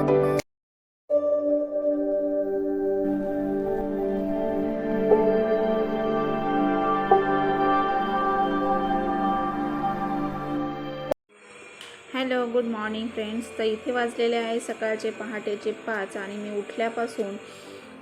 Hello good morning friends. तर इथे वाजलेले आहे सकाळचे पहाटेचे पाच आणि मी उठल्यापासून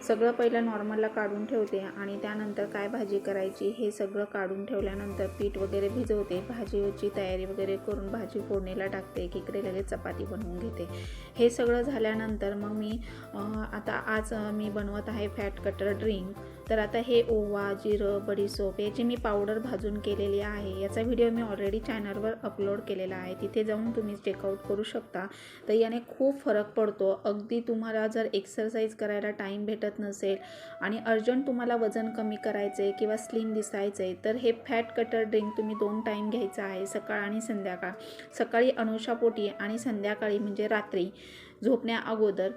सगळं पहिलं नॉर्मलला काढून ठेवते आणि त्यानंतर काय भाजी करायची हे सगळं काढून ठेवल्यानंतर पीठ वगैरे भिजवते. भाजीची तयारी वगैरे करून भाजी फोडणीला टाकते की इकडे लगेच चपाती बनवून घेते. हे सगळं झाल्यानंतर मग मी आता आज मी बनवत आहे फॅट कटर ड्रिंक तर आता हे ओवा जिरं बडीसोप याची मी पावडर भाजून केलेली आहे याचा व्हिडिओ मी ऑलरेडी चॅनलवर अपलोड केलेला आहे. तिथे जाऊन तुम्ही चेकआउट करू शकता. तर याने खूप फरक पडतो. अगदी तुम्हाला जर एक्सरसाइज करायला टाईम भेटत नसेल आणि अर्जंट तुम्हाला वजन कमी करायचं आहे किंवा स्लिम दिसायचं आहे तर हे फॅट कटर ड्रिंक तुम्ही दोन टाईम घ्यायचं आहे सकाळ आणि संध्याकाळ. सकाळी अनुषापोटी आणि संध्याकाळी म्हणजे रात्री झोपण्या अगोदर.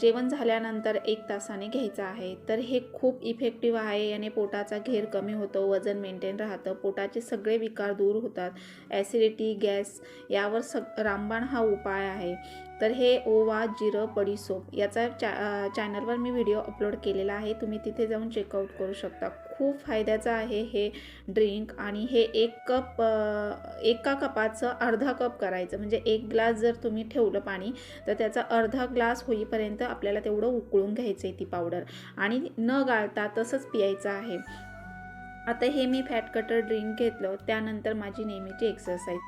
जेवण झाल्यानंतर एक तासाने घ्यायचं आहे. तर हे खूप इफेक्टिव्ह आहे. याने पोटाचा घेर कमी होतो वजन मेंटेन राहतं पोटाचे सगळे विकार दूर होतात. ॲसिडिटी गॅस यावर सग रामबाण हा उपाय आहे. तर हे ओवा जिरं पडीसोप याचा चॅ चॅनलवर मी व्हिडिओ अपलोड केलेला आहे. तुम्ही तिथे जाऊन चेकआउट करू शकता. खूप फायद्याचं आहे हे ड्रिंक आणि हे एक कप एका कपाचं अर्धा कप करायचं. म्हणजे एक ग्लास जर तुम्ही ठेवलं पाणी तर त्याचा अर्धा ग्लास होईपर्यंत आपल्याला तेवढं उकळून घ्यायचं आहे ती पावडर. आणि न गाळता तसंच पियायचं आहे. आता हे मी फॅट कटर ड्रिंक घेतलं. त्यानंतर माझी नेहमीची एक्सरसाइज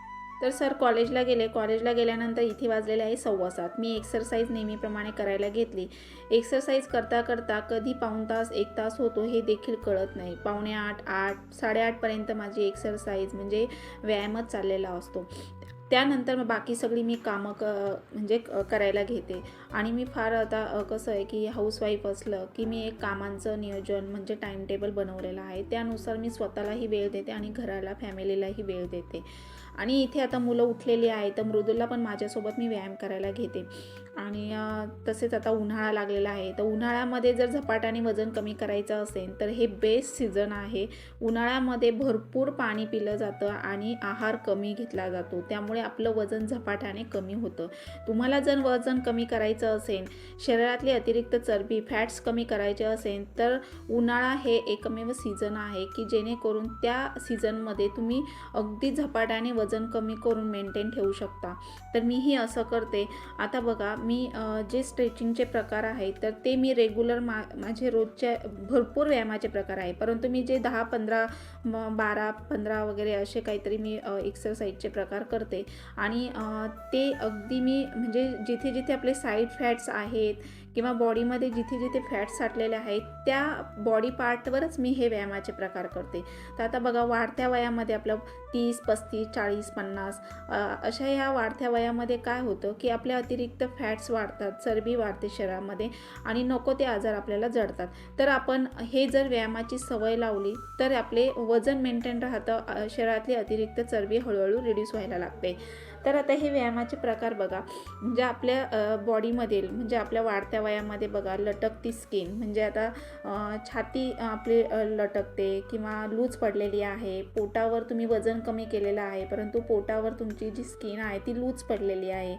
तर सर कॉलेजला गेले. कॉलेजला गेल्यानंतर इथे वाजलेले आहे सव्वा सात. मी एक्सरसाइज नेहमीप्रमाणे करायला घेतली. एक्सरसाइज करता करता कधी पाऊण तास एक तास होतो हे देखील कळत नाही. पावणे आठ आठ साडेआठपर्यंत माझी एक्सरसाइज म्हणजे व्यायामच चाललेला असतो. त्यानंतर मग बाकी सगळी मी कामं क म्हणजे क- करायला घेते. आणि मी फार आता कसं आहे की हाऊसवाईफ असलं की मी एक कामांचं नियोजन म्हणजे टाईमटेबल बनवलेलं आहे. त्यानुसार मी स्वतःलाही वेळ देते आणि घराला फॅमिलीलाही वेळ देते. आणि इथे आता मुलं उठलेली आहे तर मृदुला पण माझ्यासोबत मी व्यायाम करायला घेते. आणि तसेच आता उन्हाळा लागलेला आहे तर उन्हाळ्यामध्ये जर झपाट्याने वजन कमी करायचं असेल तर हे बेस्ट सीझन आहे. उन्हाळ्यामध्ये भरपूर पाणी पिलं जातं आणि आहार कमी घेतला जातो. त्यामुळे आपलं वजन झपाट्याने कमी होतं. तुम्हाला जर वजन कमी करायचं असेल शरीरातली अतिरिक्त चरबी फॅट्स कमी करायचे असेल तर उन्हाळा हे एकमेव सीझन आहे की जेणेकरून त्या सीझनमध्ये तुम्ही अगदी झपाट्याने वजन वजन कमी करून मेंटेन ठेवू शकता. तर मीही असं करते. आता बघा मी जे स्ट्रेचिंगचे प्रकार आहेत तर ते मी रेग्युलर मा माझे रोजच्या भरपूर व्यायामाचे प्रकार आहे. परंतु मी जे दहा पंधरा बारा पंधरा वगैरे असे काहीतरी मी एक्सरसाइजचे प्रकार करते. आणि ते अगदी मी म्हणजे जिथे जिथे आपले साईड फॅट्स आहेत किंवा बॉडीमध्ये जिथे जिथे फॅट्स साठलेले आहेत त्या बॉडी पार्टवरच मी हे व्यायामाचे प्रकार करते. तर आता बघा वाढत्या वयामध्ये आपलं तीस पस्तीस चाळीस पन्नास अशा ह्या वाढत्या वयामध्ये काय होतं की आपल्या अतिरिक्त फॅट्स वाढतात चरबी वाढते शरीरामध्ये आणि नको ते आजार आपल्याला जडतात. तर आपण हे जर व्यायामाची सवय लावली तर आपले वजन मेंटेन राहतं शरीरातली अतिरिक्त चरबी हळूहळू रिड्यूस व्हायला लागते. तर आता हे व्यायामाचे प्रकार बघा. म्हणजे आपल्या बॉडीमधील म्हणजे आपल्या वाढत्या वयामध्ये बघा लटकती स्किन म्हणजे आता छाती आपली लटकते किंवा लूज पडलेली आहे पोटावर तुम्ही वजन कमी केलेलं आहे परंतु पोटावर तुमची जी स्किन आहे ती लूज पडलेली आहे.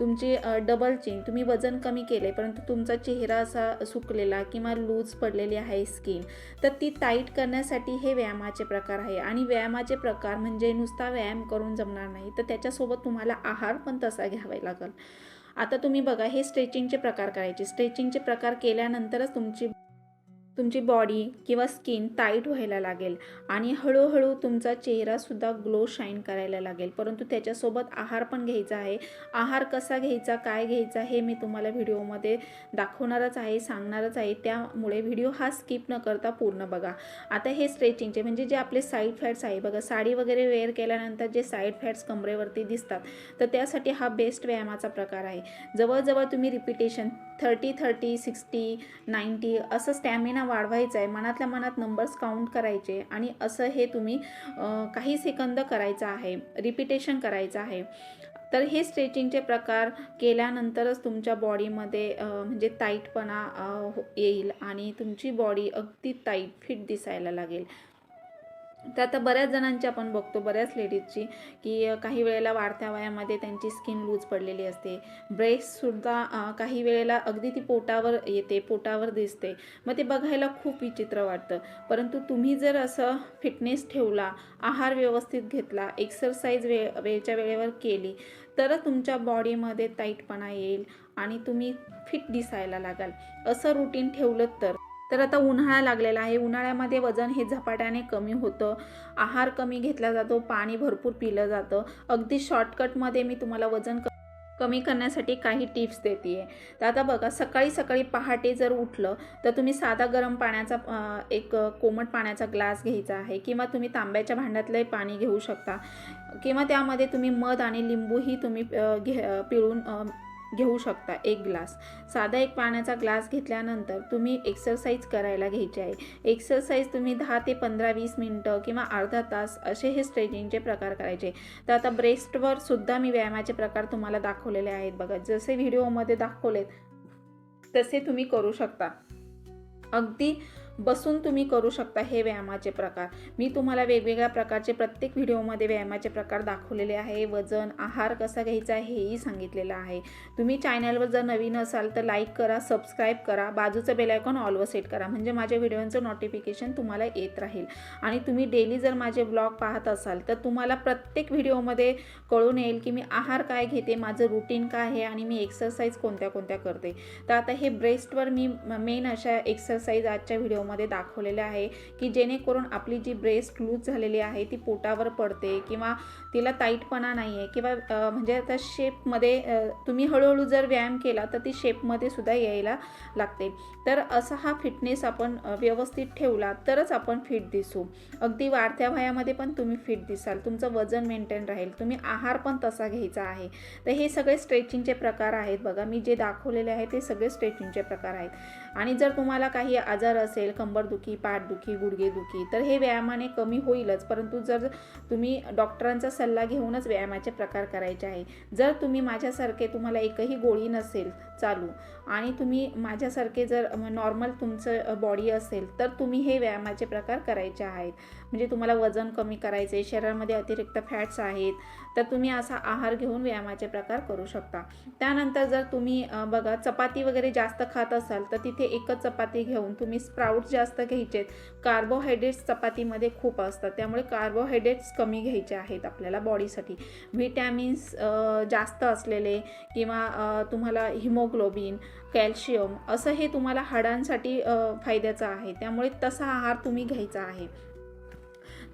तुमची डबल चेन तुम्ही वजन कमी केले परंतु तुमचा चेहरा असा सुकलेला किंवा लूज पडलेली आहे स्किन तर ती टाईट करण्यासाठी हे व्यायामाचे प्रकार आहे. आणि व्यायामाचे प्रकार म्हणजे नुसता व्यायाम करून जमणार नाही. तर त्याच्यासोबत तुम्हाला आहार पण तसा घ्यावा लागेल. आता तुम्ही बघा हे स्ट्रेचिंगचे प्रकार करायचे. स्ट्रेचिंगचे प्रकार केल्यानंतरच तुमची तुमची बॉडी किंवा स्किन टाईट व्हायला लागेल. आणि हळूहळू तुमचा चेहरासुद्धा ग्लो शाईन करायला लागेल. परंतु त्याच्यासोबत आहार पण घ्यायचा आहे. आहार कसा घ्यायचा काय घ्यायचा हे मी तुम्हाला व्हिडिओमध्ये दाखवणारच आहे सांगणारच आहे. त्यामुळे व्हिडिओ हा स्किप न करता पूर्ण बघा. आता हे स्ट्रेचिंगचे म्हणजे जे आपले साईड फॅट्स आहे बघा साडी वगैरे वेअर केल्यानंतर जे साईड फॅट्स कमरेवरती दिसतात तर त्यासाठी हा बेस्ट व्यायामाचा प्रकार आहे. जवळजवळ तुम्ही repetition thirty thirty sixty ninety असं स्टॅमिना वाढवायचा आहे. मनातल्या मनात नंबर्स काउंट करायचे आणि असं हे तुम्ही काही सेकंद करायचं आहे. रिपिटेशन करायचं आहे. तर हे स्ट्रेचिंगचे प्रकार केल्यानंतरच तुमच्या बॉडीमध्ये म्हणजे ताईटपणा हो- येईल आणि तुमची बॉडी अगदी टाईट फिट दिसायला लागेल. तर आता बऱ्याच जणांची आपण बघतो बऱ्याच लेडीजची की काही वेळेला वाढत्या वयामध्ये त्यांची स्किन लूज पडलेली असते. ब्रेस्टसुद्धा काही वेळेला अगदी ती पोटावर येते पोटावर दिसते. मग ते बघायला खूप विचित्र वाटतं. परंतु तुम्ही जर असं फिटनेस ठेवला आहार व्यवस्थित घेतला एक्सरसाइज वे वेळच्या वेळेवर केली तरच तुमच्या बॉडीमध्ये ताईटपणा येईल आणि तुम्ही फिट दिसायला लागाल. असं रुटीन ठेवलं तर. तर आता उन्हाळा लागलेला आहे. उन्हाळ्यामध्ये वजन हे झपाट्याने कमी होतं. आहार कमी घेतला जातो पाणी भरपूर पिलं जातं. अगदी शॉर्टकटमध्ये मी तुम्हाला वजन क कमी करण्यासाठी काही टिप्स देते आहे तर आता बघा सकाळी सकाळी पहाटे जर उठलं तर तुम्ही साधा गरम पाण्याचा एक कोमट पाण्याचा ग्लास घ्यायचा आहे किंवा तुम्ही तांब्याच्या भांड्यातलंही पाणी घेऊ शकता. किंवा त्यामध्ये तुम्ही मध आणि लिंबूही तुम्ही घे पिळून घेऊ शकता एक ग्लास. साधा एक पाण्याचा ग्लास घेतल्यानंतर तुम्ही एक्सरसाइज करायला घ्यायची आहे. एक्सरसाइज तुम्ही दहा ते पंधरा वीस मिनटं किंवा अर्धा तास असे हे स्ट्रेचिंगचे प्रकार करायचे. तर आता ब्रेस्टवर सुद्धा मी व्यायामाचे प्रकार तुम्हाला दाखवलेले आहेत बघा. जसे व्हिडिओमध्ये दाखवलेत तसे तुम्ही करू शकता. अगदी बसून तुम्ही करू शकता हे व्यायामाचे प्रकार. मी तुम्हाला वेगवेगळ्या प्रकारचे प्रत्येक व्हिडिओमध्ये व्यायामाचे प्रकार दाखवलेले आहे. वजन आहार कसा घ्यायचा हेही सांगितलेलं आहे. तुम्ही चॅनलवर जर नवीन असाल तर लाईक करा सबस्क्राईब करा बाजूचं बेलायकॉन ऑलवर सेट करा म्हणजे माझ्या व्हिडिओचं नोटिफिकेशन तुम्हाला येत राहील. आणि तुम्ही डेली जर माझे ब्लॉग पाहत असाल तर तुम्हाला प्रत्येक व्हिडिओमध्ये कळून येईल की मी आहार काय घेते माझं रुटीन काय आहे आणि मी एक्सरसाइज कोणत्या कोणत्या करते. तर आता हे ब्रेस्टवर मी मेन अशा एक्सरसाइज आजच्या व्हिडिओ शोमध्ये दाखवलेले आहे की जेणेकरून आपली जी ब्रेस्ट लूज झालेली आहे ती पोटावर पडते किंवा तिला ताईटपणा नाही आहे किंवा म्हणजे आता शेपमध्ये तुम्ही हळूहळू जर व्यायाम केला तर ती शेपमध्ये सुद्धा यायला लागते. तर असा हा फिटनेस आपण व्यवस्थित ठेवला तरच आपण फिट दिसू. अगदी वाढत्या वयामध्ये पण तुम्ही फिट दिसाल. तुमचं वजन मेंटेन राहील. तुम्ही आहार पण तसा घ्यायचा आहे. तर हे सगळे स्ट्रेचिंगचे प्रकार आहेत. बघा मी जे दाखवलेले आहे ते सगळे स्ट्रेचिंगचे प्रकार आहेत. आणि जर तुम्हाला काही आजार असेल कंबरदुखी पाठदुखी गुडघेदुखी तर हे व्यायामाने कमी होईलच. परंतु जर तुम्ही डॉक्टरांचा सल्ला घेऊनच व्यायामाचे प्रकार करायचे आहे. जर तुम्ही माझ्यासारखे तुम्हाला एकही गोळी नसेल चालू. आणि तुम्ही माझ्यासारखे जर नॉर्मल तुमचं बॉडी असेल तर तुम्ही हे व्यायामाचे प्रकार करायचे आहेत. म्हणजे तुम्हाला वजन कमी करायचे शरीरामध्ये अतिरिक्त फॅट्स आहेत तर तुम्ही असा आहार घेऊन व्यायामाचे प्रकार करू शकता. त्यानंतर जर तुम्ही बघा चपाती वगैरे जास्त खात असाल तर तिथे एकच चपाती घेऊन तुम्ही स्प्राउट्स जास्त घ्यायचेत कार्बोहायड्रेट्स चपातीमध्ये खूप असतात त्यामुळे कार्बोहायड्रेट्स कमी घ्यायचे आहेत आपल्याला बॉडीसाठी व्हिटॅमिन्स जास्त असलेले किंवा तुम्हाला हिमो हिमोग्लोबिन कॅल्शियम असं हे तुम्हाला हाडांसाठी फायद्याचं आहे. त्यामुळे तसा आहार तुम्ही घ्यायचा आहे.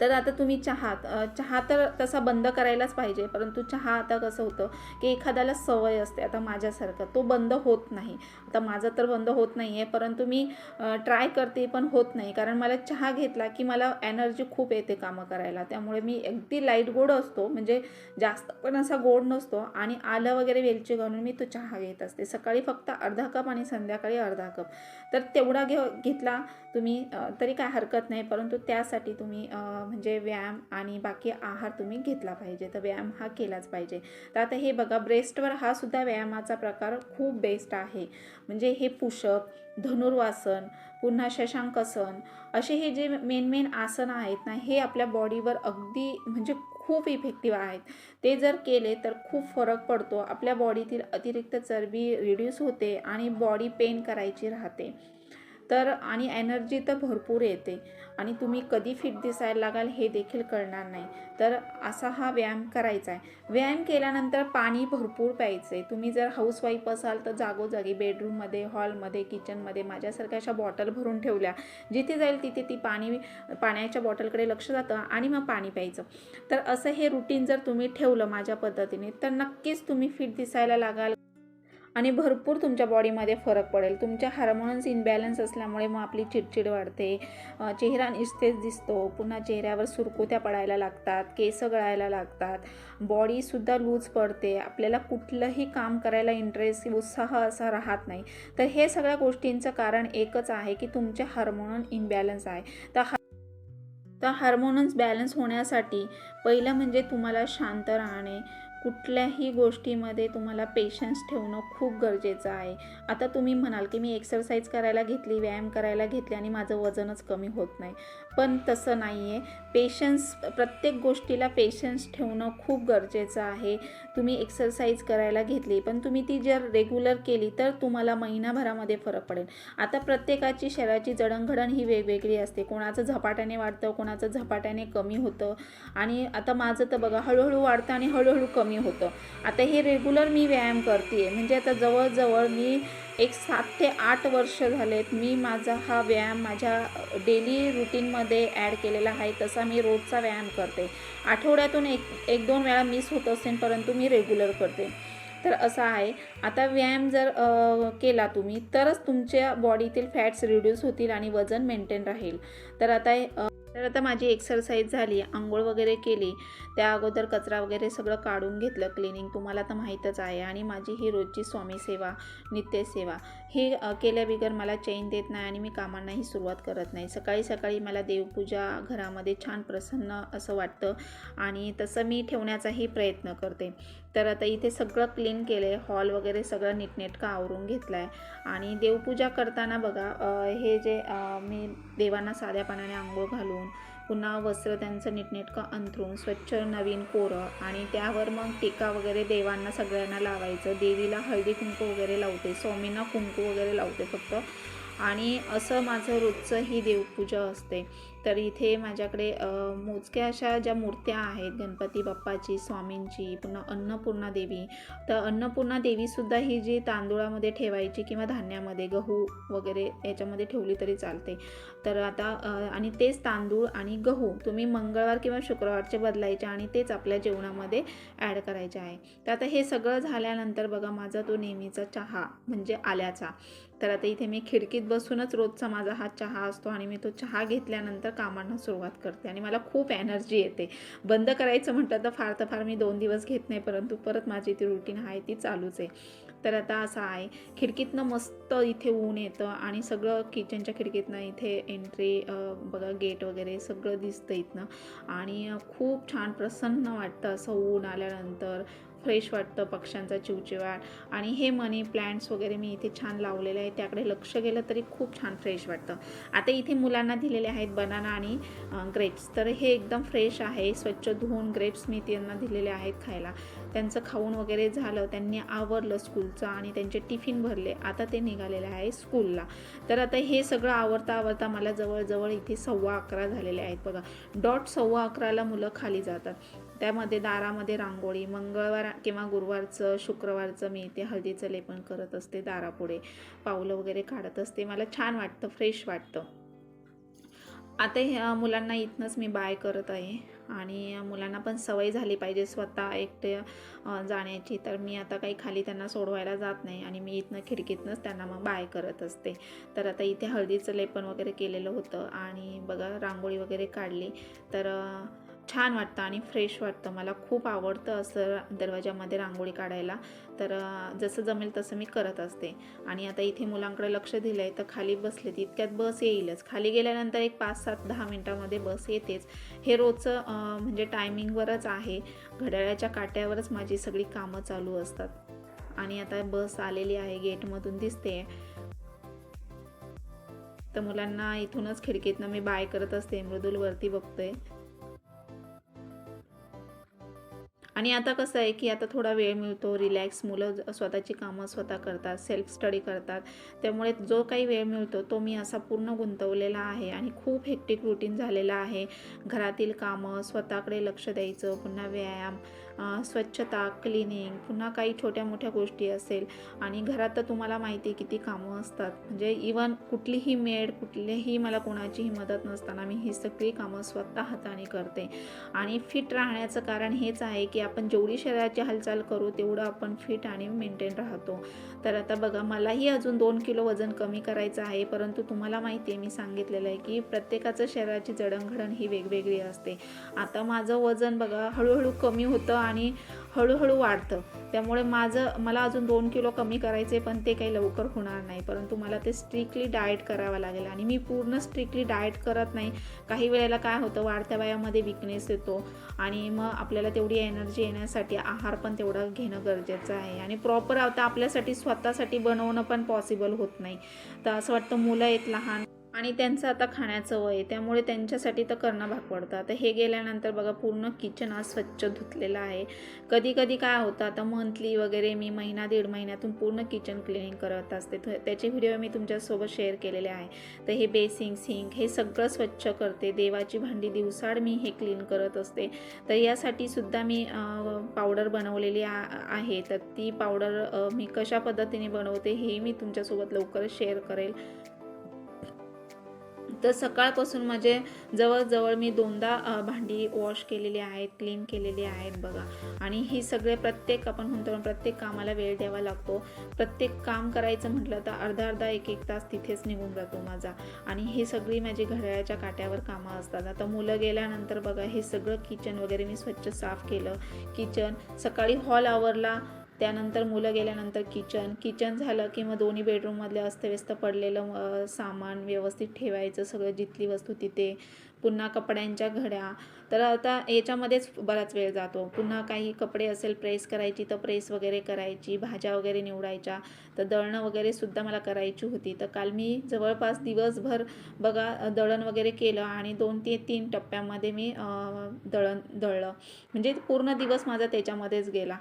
तर आता तुम्ही चहा चहा तर तसा बंद करायलाच पाहिजे परंतु चहा आता कसं होतं की एखाद्याला सवय असते आता माझ्यासारखं. तो बंद होत नाही. आता माझं तर बंद होत नाही आहे परंतु मी ट्राय करते पण होत नाही. कारण मला चहा घेतला की मला एनर्जी खूप येते कामं करायला. त्यामुळे मी अगदी लाइट गोड असतो म्हणजे जास्त पण असा गोड नसतो. आणि आलं वगैरे वेलची घालून मी तो चहा घेत असते. सकाळी फक्त अर्धा कप आणि संध्याकाळी अर्धा कप. तर तेवढा घे घेतला तुम्ही तरी काय हरकत नाही. परंतु त्यासाठी तुम्ही म्हणजे व्यायाम आणि बाकी आहार तुम्ही घेतला पाहिजे. तर व्यायाम हा केलाच पाहिजे. तर आता हे बघा ब्रेस्टवर हा सुद्धा व्यायामाचा प्रकार खूप बेस्ट आहे. म्हणजे हे पुशअप धनुर्वासन पुन्हा शशांकसन असे हे जे मेन मेन आसन आहेत ना हे आपल्या बॉडीवर अगदी म्हणजे खूप इफेक्टिव्ह आहेत. ते जर केले तर खूप फरक पडतो. आपल्या बॉडीतील अतिरिक्त चरबी रिड्यूस होते आणि बॉडी पेन करायची राहते. तर आणि एनर्जी तर भरपूर येते. आणि तुम्ही कधी फिट दिसायला लागाल हे देखील कळणार नाही. तर असा हा व्यायाम करायचा आहे. व्यायाम केल्यानंतर पाणी भरपूर प्यायचं. आहे तुम्ही जर हाऊसवाईफ असाल तर जागोजागी बेडरूममध्ये हॉलमध्ये किचनमध्ये माझ्यासारख्या अशा बॉटल भरून ठेवल्या. जिथे जाईल तिथे ती पाणी पाण्याच्या बॉटलकडे लक्ष जातं आणि मग पाणी प्यायचं. तर असं हे रुटीन जर तुम्ही ठेवलं माझ्या पद्धतीने तर नक्कीच तुम्ही फिट दिसायला लागाल. आणि भरपूर तुमच्या बॉडीमध्ये फरक पडेल. तुमच्या हार्मोन्स इनबॅलन्स असल्यामुळे मग आपली चिडचिड वाढते. चेहरा निस्तेज दिसतो. पुन्हा चेहऱ्यावर सुरकुत्या पडायला लागतात. केस गळायला लागतात. बॉडीसुद्धा लूज पडते. आपल्याला कुठलंही काम करायला इंटरेस्ट उत्साह असा राहत नाही. तर हे सगळ्या गोष्टींचं कारण एकच आहे की तुमचे हार्मोन इनबॅलन्स आहे. तर हा तर हार्मोनन्स बॅलन्स होण्यासाठी पहिलं म्हणजे तुम्हाला शांत राहणे कुठल्याही गोष्टीमध्ये तुम्हाला पेशन्स ठेवणं खूप गरजेचं आहे. आता तुम्ही म्हणाल की मी एक्सरसाइज करायला घेतली व्यायाम करायला घेतली आणि माझं वजनच कमी होत नाही. पण तसं नाही आहे पेशन्स प्रत्येक गोष्टीला पेशन्स ठेवणं खूप गरजेचं आहे. तुम्ही एक्सरसाइज करायला घेतली पण तुम्ही ती जर रेग्युलर केली तर तुम्हाला महिनाभरामध्ये फरक पडेल. आता प्रत्येकाची शरीराची जडणघडण ही वेगवेगळी असते. कोणाचं झपाट्याने वाढतं कोणाचं झपाट्याने कमी होतं. आणि आता माझं तर बघा हळूहळू वाढतं आणि हळूहळू कमी होतं. आता हे रेग्युलर मी व्यायाम करते म्हणजे आता जवळजवळ मी एक सात ते आठ वर्ष झालेत. मी माझा हा व्यायाम माझ्या डेली रुटीनमध्ये ॲड केलेला आहे. तसा मी रोजचा व्यायाम करते. आठवड्यातून एक एक दोन वेळा मिस होत असेल परंतु मी रेग्युलर करते. तर असा आहे. आता व्यायाम जर केला तुम्ही तरच तुमच्या बॉडीतील फॅट्स रिड्यूस होतील आणि वजन मेंटेन राहील. तर आता तर आता माझी एक्सरसाइज झाली आंघोळ वगैरे केली. त्या अगोदर कचरा वगैरे सगळं काढून घेतलं क्लिनिंग तुम्हाला तर माहीतच आहे. आणि माझी ही रोजची स्वामी सेवा नित्यसेवा हे केल्याबिगर मला चैन देत नाही आणि मी कामांनाही सुरुवात करत नाही. सकाळी सकाळी मला देवपूजा घरामध्ये छान प्रसन्न असं वाटतं आणि तसं मी ठेवण्याचाही प्रयत्न करते. तर आता इथे सगळं क्लीन केलं आहे हॉल वगैरे सगळं नीटनेटकं आवरून घेतलं आहे आणि देवपूजा करताना बघा हे जे मी देवांना साध्या पाण्याने आंघोळ घालून पुन्हा वस्त्र त्यांचं नीटनेटकं अंथरून स्वच्छ नवीन कोरं आणि त्यावर मग टीका वगैरे देवांना सगळ्यांना लावायचं. देवीला हळदी कुंकू वगैरे लावते स्वामींना कुंकू वगैरे लावते फक्त. आणि असं माझं रोजचं ही देवपूजा असते. तर इथे माझ्याकडे मोजक्या अशा ज्या मूर्त्या आहेत गणपती बाप्पाची स्वामींची पुन्हा अन्नपूर्णा देवी तर अन्नपूर्णा देवीसुद्धा ही जी तांदूळामध्ये ठेवायची किंवा धान्यामध्ये गहू वगैरे याच्यामध्ये ठेवली तरी चालते. तर आता आणि तेच तांदूळ आणि गहू तुम्ही मंगळवार किंवा शुक्रवारचे बदलायचे आणि तेच आपल्या जेवणामध्ये ॲड करायचे आहे. तर आता हे सगळं झाल्यानंतर बघा माझा तो नेहमीचा चहा म्हणजे आल्याचा. तर आता इथे मी खिडकीत बसूनच रोजचा माझा हा चहा असतो आणि मी तो चहा घेतल्यानंतर कामांना सुरुवात करते आणि मला खूप एनर्जी येते. बंद करायचं म्हटलं तर फार तर फार मी दोन दिवस घेत नाही परंतु परत माझी ती रुटीन आहे ती चालूच आहे. तर आता असं आहे खिडकीतनं मस्त इथे ऊन येतं आणि सगळं किचनच्या खिडकीतनं इथे एंट्री बघा गेट वगैरे सगळं दिसतं इथनं. आणि खूप छान प्रसन्न वाटतं असं ऊन आल्यानंतर. फ्रेश वाटतं पक्ष्यांचा चिवचिवाट. आणि हे मनी प्लांट्स वगैरे मी इथे छान लावलेले आहे त्याकडे लक्ष गेलं तरी खूप छान फ्रेश वाटतं. आता इथे मुलांना दिलेले आहेत बनाना आणि ग्रेप्स तर हे एकदम फ्रेश आहे. स्वच्छ धुवून ग्रेप्स मी त्यांना दिलेले आहेत खायला. त्यांचं खाऊन वगैरे झालं त्यांनी आवरलं स्कूलचं आणि त्यांचे टिफिन भरले. आता ते निघालेले आहे स्कूलला तर आता हे सगळं आवरता आवरता मला जवळजवळ इथे सव्वा अकरा झालेले आहेत बघा. डॉट सव्वा अकराला मुलं खाली जातात. त्यामध्ये दारामध्ये रांगोळी मंगळवार किंवा गुरुवारचं शुक्रवारचं मी इथे हळदीचं लेपन करत असते दारापुढे. पावलं वगैरे काढत असते. मला छान वाटतं फ्रेश वाटतं. आता ह्या मुलांना इथनंच मी बाय करत आहे. आणि मुलांना पण सवय झाली पाहिजे स्वतः एकटे जाण्याची. तर मी आता काही खाली त्यांना सोडवायला जात नाही आणि मी इथनं खिडकीतनंच त्यांना मग बाय करत असते. तर आता इथे हळदीचं लेपन वगैरे केलेलं होतं आणि बघा रांगोळी वगैरे काढली. तर छान वाटतं आणि फ्रेश वाटतं. मला खूप आवडतं असं दरवाजामध्ये रांगोळी काढायला. तर जसं जमेल तसं मी करत असते. आणि आता इथे मुलांकडे लक्ष दिलं आहे तर खाली बसले तितक्यात बस येईलच. खाली गेल्यानंतर एक पाच सात दहा मिनटामध्ये बस येतेच. हे रोजचं म्हणजे टायमिंगवरच आहे. घड्याळाच्या काट्यावरच माझी सगळी कामं चालू असतात. आणि आता बस आलेली आहे. गेटमधून दिसते. तर मुलांना इथूनच खिडकीतनं मी बाय करत असते. मृदुलवरती बघतोय. आणि आता कसं आहे की आता थोडा वेळ मिळतो रिलॅक्स मुलं स्वतःची कामं स्वतः करतात सेल्फ स्टडी करतात. त्यामुळे जो काही वेळ मिळतो तो मी असा पूर्ण गुंतवलेला आहे आणि खूप हेक्टिक रुटीन झालेला आहे. घरातील कामं स्वतःकडे लक्ष द्यायचं पुन्हा व्यायाम स्वच्छता क्लिनिंग पुन्हा काही छोट्या मोठ्या गोष्टी असेल आणि घरात तर तुम्हाला माहिती आहे किती कामं असतात. म्हणजे इवन कुठलीही मेड कुठलीही मला कोणाचीही मदत नसताना मी ही सगळी कामं स्वतः हाताने करते. आणि फिट राहण्याचं कारण हेच आहे की आपण जेवढी शरीराची हालचाल करू तेवढं आपण फिट आणि मेंटेन राहतो. तर आता बघा मलाही अजून दोन किलो वजन कमी करायचं आहे परंतु तुम्हाला माहिती आहे मी सांगितलेलं आहे की प्रत्येकाचं शरीराची जडणघडण ही वेगवेगळी असते. आता माझं वजन बघा हळूहळू कमी होतं आणि हळूहळू वाढतं. त्यामुळे माझं मला अजून दोन किलो कमी करायचे पण ते काही लवकर होणार नाही. परंतु मला ते स्ट्रिक्टली डाएट करावं लागेल. आणि मी पूर्ण स्ट्रिक्टली डाएट करत नाही. काही वेळेला काय होतं वाढत्या वयामध्ये विकनेस येतो. आणि मग आपल्याला तेवढी एनर्जी येण्यासाठी आहार पण तेवढा घेणं गरजेचं आहे. आणि प्रॉपर आता आपल्यासाठी स्वतःसाठी बनवणं पण पॉसिबल होत नाही. तर असं वाटतं मुलं आहेत लहान. आणि त्यांचं आता खाण्याचं वय आहे त्यामुळे त्यांच्यासाठी तर करणं भाग पडतं. आता हे गेल्यानंतर बघा पूर्ण किचन आज स्वच्छ धुतलेलं आहे. कधी कधी काय होतं आता मंथली वगैरे मी महिना दीड महिन्यातून पूर्ण किचन क्लिनिंग करत असते. त्याचे व्हिडिओ मी तुमच्यासोबत शेअर केलेले आहे. तर हे बेसिंग सिंक हे सगळं स्वच्छ करते. देवाची भांडी दिवसाड मी हे क्लीन करत असते. तर यासाठी सुद्धा मी पावडर बनवलेली आ आहे. तर ती पावडर मी कशा पद्धतीने बनवते हे मी तुमच्यासोबत लवकरच शेअर करेल. तर सकाळपासून माझे जवळजवळ मी दोनदा भांडी वॉश केलेली आहेत क्लीन केलेली आहेत बघा. आणि ही सगळे प्रत्येक आपण म्हणतो प्रत्येक कामाला वेळ द्यावा लागतो. प्रत्येक काम करायचं म्हटलं तर अर्धा अर्धा एक एक तास तिथेच निघून जातो माझा. आणि ही सगळी माझी घड्याळाच्या काट्यावर कामं असतात. आता मुलं गेल्यानंतर बघा हे सगळं किचन वगैरे मी स्वच्छ साफ केलं. किचन सकाळी हॉल आवरला त्यानंतर मुलं गेल्यानंतर किचन किचन झालं की मग दोन्ही बेडरूममधले अस्तव्यस्त पडलेलं सामान व्यवस्थित ठेवायचं सगळं जिथली वस्तू तिथे. पुन्हा कपड्यांच्या घड्या. तर आता याच्यामध्येच बराच वेळ जातो. पुन्हा काही कपडे असेल प्रेस करायची तर प्रेस वगैरे करायची भाज्या वगैरे निवडायच्या. तर दळणं वगैरे सुद्धा मला करायची होती. तर काल मी जवळपास दिवसभर बघा दळण वगैरे केलं आणि दोन ते तीन टप्प्यामध्ये मी दळण दळलं. म्हणजे पूर्ण दिवस माझा त्याच्यामध्येच गेला.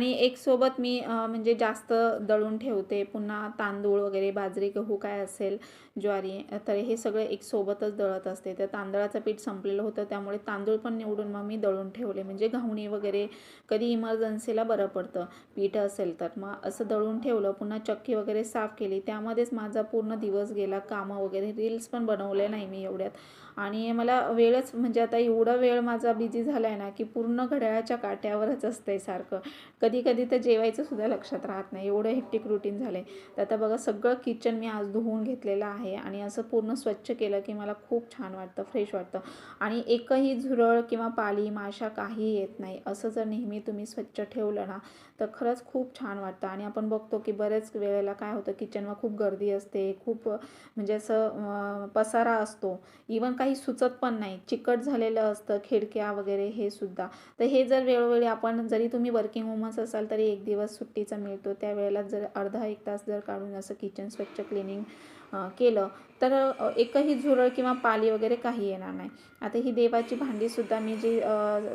आणि एक सोबत मी म्हणजे जास्त दळून ठेवते. पुन्हा तांदूळ वगैरे बाजरी गहू काय असेल ज्वारी तर हे सगळं एक सोबतच दळत असते. तर तांदळाचं पीठ संपलेलं होतं त्यामुळे तांदूळ पण निवडून मग मी दळून ठेवले. म्हणजे घावणी वगैरे कधी इमर्जन्सीला बरं पडतं. पीठ असेल तर मग असं दळून ठेवलं. पुन्हा चक्की वगैरे साफ केली. त्यामध्येच माझा पूर्ण दिवस गेला. कामं वगैरे रील्स पण बनवले नाही मी एवढ्यात. आणि मला वेळच म्हणजे आता एवढा वेळ माझा बिझी झाला आहे ना की पूर्ण घड्याळाच्या काट्यावरच असतंय सारखं. कधी कधी तर जेवायचं सुद्धा लक्षात राहत नाही. एवढं हेक्टिक रुटीन झालं आहे तर आता बघा सगळं किचन मी आज धुवून घेतलेलं आहे आणि असं पूर्ण स्वच्छ केलं की मला खूप छान वाटतं फ्रेश वाटतं. आणि एकही झुरळ किंवा पाली माशा काही येत नाही. असं जर नेहमी तुम्ही स्वच्छ ठेवलं ना तर खरंच खूप छान वाटतं. आणि आपण बघतो की बरेच वेळेला काय होतं किचनवर खूप गर्दी असते खूप म्हणजे असं पसारा असतो. इवन काही सुचत पण नाही. चिकट झालेलं असतं खिडक्या वगैरे हे सुद्धा. तर हे जर वेळोवेळी आपण जरी तुम्ही वर्किंग वुमन्स असाल तरी एक दिवस सुट्टीचा मिळतो. त्यावेळेला जर अर्धा एक तास जर काढून असं किचन स्वच्छ क्लिनिंग केलं तर एकही झुरळ किंवा पाली वगैरे काही येणार नाही. आता ही देवाची भांडीसुद्धा मी जी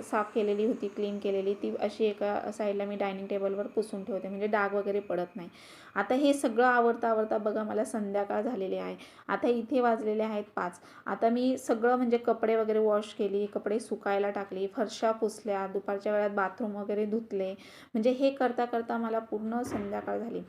साफ केलेली होती क्लीन केलेली ती अशी एका साईडला मी डायनिंग टेबलवर पुसून ठेवते म्हणजे डाग वगैरे पडत नाही. आता हे सगळं आवडता आवडता बघा मला संध्याकाळ झालेली आहे. आता इथे वाजलेले आहेत पाच. आता मी सगळं म्हणजे कपडे वगैरे वॉश केली कपडे सुकायला टाकली फरशा पुसल्या दुपारच्या वेळात बाथरूम वगैरे धुतले. म्हणजे हे करता करता मला पूर्ण संध्याकाळ झाली.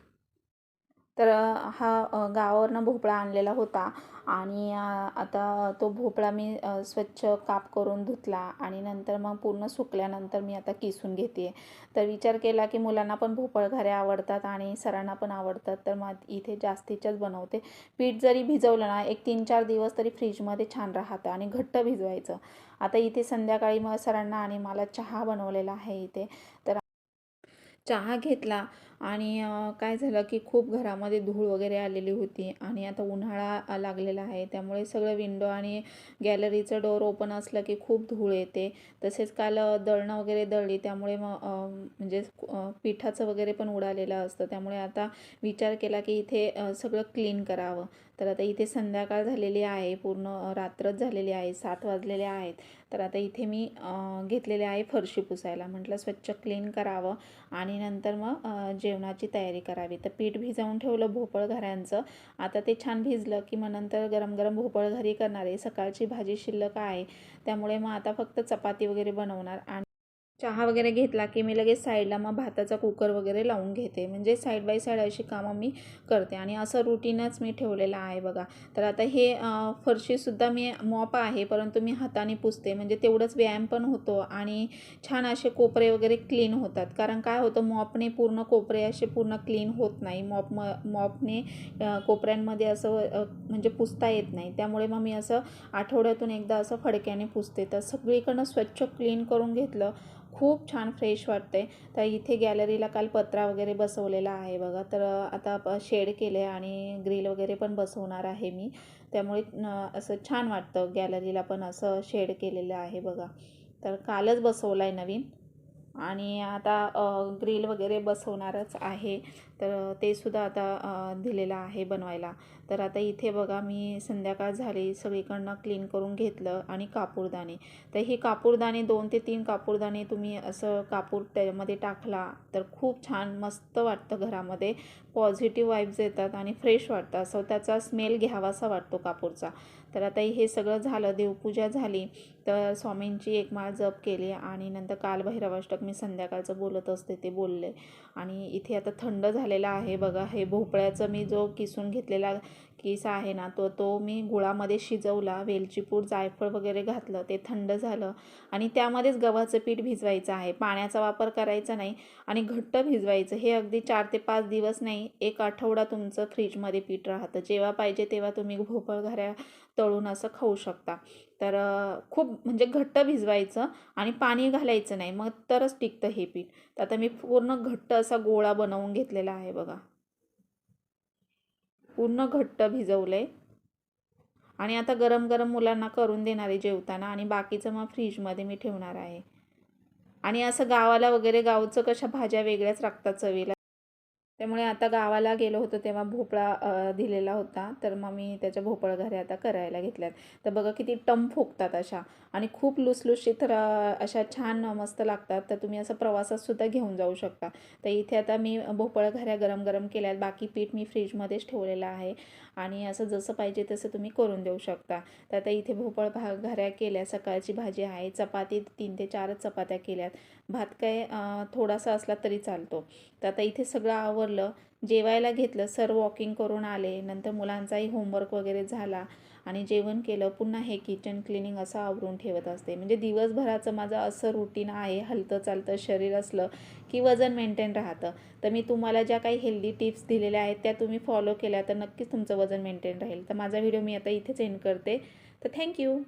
तर हा गावावरनं भोपळा आणलेला होता आणि आता तो भोपळा मी स्वच्छ काप करून धुतला आणि नंतर मग पूर्ण सुकल्यानंतर मी आता किसून घेते. तर विचार केला की मुलांना पण भोपळ घरे आवडतात आणि सरांना पण आवडतात तर मग इथे जास्तीच्याच बनवते. पीठ जरी भिजवलं ना एक तीन चार दिवस तरी फ्रीजमध्ये छान राहतं आणि घट्ट भिजवायचं. आता इथे संध्याकाळी मग सरांना आणि मला चहा बनवलेला आहे इथे. तर चहा घेतला. आणि काय झालं की खूप घरामध्ये धूळ वगैरे आलेली होती आणि आता उन्हाळा लागलेला आहे. त्यामुळे सगळं विंडो आणि गॅलरीचं डोअर ओपन असलं की खूप धूळ येते. तसेच काल दळणं वगैरे दळली. त्यामुळे मग म्हणजे पिठाचं वगैरे पण उडालेलं असतं. त्यामुळे आता विचार केला की इथे सगळं क्लीन करावं. तर आता इथे संध्याकाळ झालेली आहे. पूर्ण रात्रच झालेली आहे. सात वाजलेले आहेत. तर आता इथे मी घेतलेले आहे फरशी पुसायला. म्हटलं स्वच्छ क्लीन करावं आणि नंतर मग जेवणाची तयारी करावी. तर पीठ भिजवून ठेवलं भोपळ घऱ्यांचं आता ते छान भिजलं की मग नंतर गरम गरम भोपळ घरी करणार आहे. सकाळची भाजी शिल्लक आहे. त्यामुळे मग आता फक्त चपाती वगैरे बनवणार. आणि चहा वगैरे घेतला की मी लगेच साईडला मग भाताचा कुकर वगैरे लावून घेते. म्हणजे साईड बाय साईड अशी कामं मी करते आणि असं रुटीनच मी ठेवलेलं आहे बघा. तर आता हे फरशीसुद्धा मी मॉप आहे परंतु मी हाताने पुसते. म्हणजे तेवढंच व्यायाम पण होतो आणि छान असे कोपरे वगैरे क्लीन होतात. कारण काय होतं मॉपने पूर्ण कोपरे असे पूर्ण क्लीन होत नाही. मॉप म मॉपने कोपऱ्यांमध्ये असं म्हणजे पुसता येत नाही. त्यामुळे मग मी असं आठवड्यातून एकदा असं फडक्याने पुसते. तर सगळीकडनं स्वच्छ क्लीन करून घेतलं. खूप छान फ्रेश वाटते तर इथे गॅलरीला काल पत्रा वगैरे बसवलेला आहे बघा. तर आता शेड केले आणि ग्रिल वगैरे पण बसवणार आहे मी. त्यामुळे असं छान वाटतं गॅलरीला पण असं शेड केलेलं आहे बघा. तर कालच बसवलं आहे नवीन. आणि आता ग्रिल वगैरे बसवणारच आहे. तर ते सुद्धा आता दिलेलं आहे बनवायला. तर आता इथे बघा मी संध्याकाळ झाली सगळीकडनं क्लीन करून घेतलं आणि कापूरदाणे. तर ही कापूरदाणे दोन ते तीन कापूरदाणे तुम्ही असं कापूर त्यामध्ये टाकला तर खूप छान मस्त वाटतं घरामध्ये. पॉझिटिव्ह वाईब्स येतात आणि फ्रेश वाटतं. असं त्याचा स्मेल घ्यावासा वाटतो कापूरचा. तर आता हे सगळं झालं देवपूजा झाली. तर स्वामींची एक माळ जप केली आणि नंतर कालभैरवाष्टक मी संध्याकाळचं बोलत असते ते बोलले. आणि इथे आता थंड झालेला आहे बघा हे भोपळ्याचं मी जो किसून घेतलेला किस आहे ना तो तो मी गुळामध्ये शिजवला वेलचीपूर जायफळ वगैरे घातलं ते थंड झालं. आणि त्यामध्येच गव्हाचं पीठ भिजवायचं आहे. पाण्याचा वापर करायचा नाही आणि घट्ट भिजवायचं. हे अगदी चार ते पाच दिवस नाही एक आठवडा तुमचं फ्रीजमध्ये पीठ राहतं. जेव्हा पाहिजे तेव्हा तुम्ही भोपळ घऱ्या तळून असं खाऊ शकता. तर खूप म्हणजे घट्ट भिजवायचं आणि पाणी घालायचं नाही. मग तरच टिकतं हे पीठ. तर आता मी पूर्ण घट्ट असा गोळा बनवून घेतलेला आहे बघा. पूर्ण घट्ट भिजवलं आहे आणि आता गरम गरम मुलांना करून देणार आहे जेवताना आणि बाकीचं मग फ्रीजमध्ये मी ठेवणार आहे. आणि असं गावाला वगैरे गावचं कशा भाज्या वेगळ्याच लागतात चवीला. त्यामुळे आता गावाला गेलो होतो तेव्हा भोपळा दिलेला होता. तर मग मी त्याच्या भोपळ घरे आता करायला घेतल्यात. तर बघा किती टम फुगतात अशा. आणि खूप लुसलुशीत र- अशा छान मस्त लागतात. तर तुम्ही असं प्रवासातसुद्धा घेऊन जाऊ शकता. तर इथे आता मी भोपळ घऱ्या गरम गरम केल्यात. बाकी पीठ मी फ्रीजमध्येच ठेवलेलं आहे. आणि असं जसं पाहिजे तसं तुम्ही करून देऊ शकता. तर आता इथे भोपळ भा घऱ्या केल्या सकाळची भाजी आहे चपाती तीन ते चारच चपात्या केल्यात. भात काय थोडासा असला तरी चालतो. तर आता इथे सगळं आवरलं जेवायला घेतलं सर वॉकिंग करून आले नंतर मुलांचाही होमवर्क वगैरे झाला. आणि जेवण केलं पुन्हा हे किचन क्लिनिंग असं आवरून ठेवत असते. म्हणजे दिवसभराचं माझं असं रुटीन आहे हलतं चालतं शरीर असलं की वजन मेंटेन राहतं. तर मी तुम्हाला ज्या काही हेल्दी टिप्स दिलेल्या आहेत त्या तुम्ही फॉलो केल्या तर नक्कीच तुमचं वजन मेंटेन राहील. तर माझा व्हिडिओ मी आता इथेच एंड करते. तर थँक्यू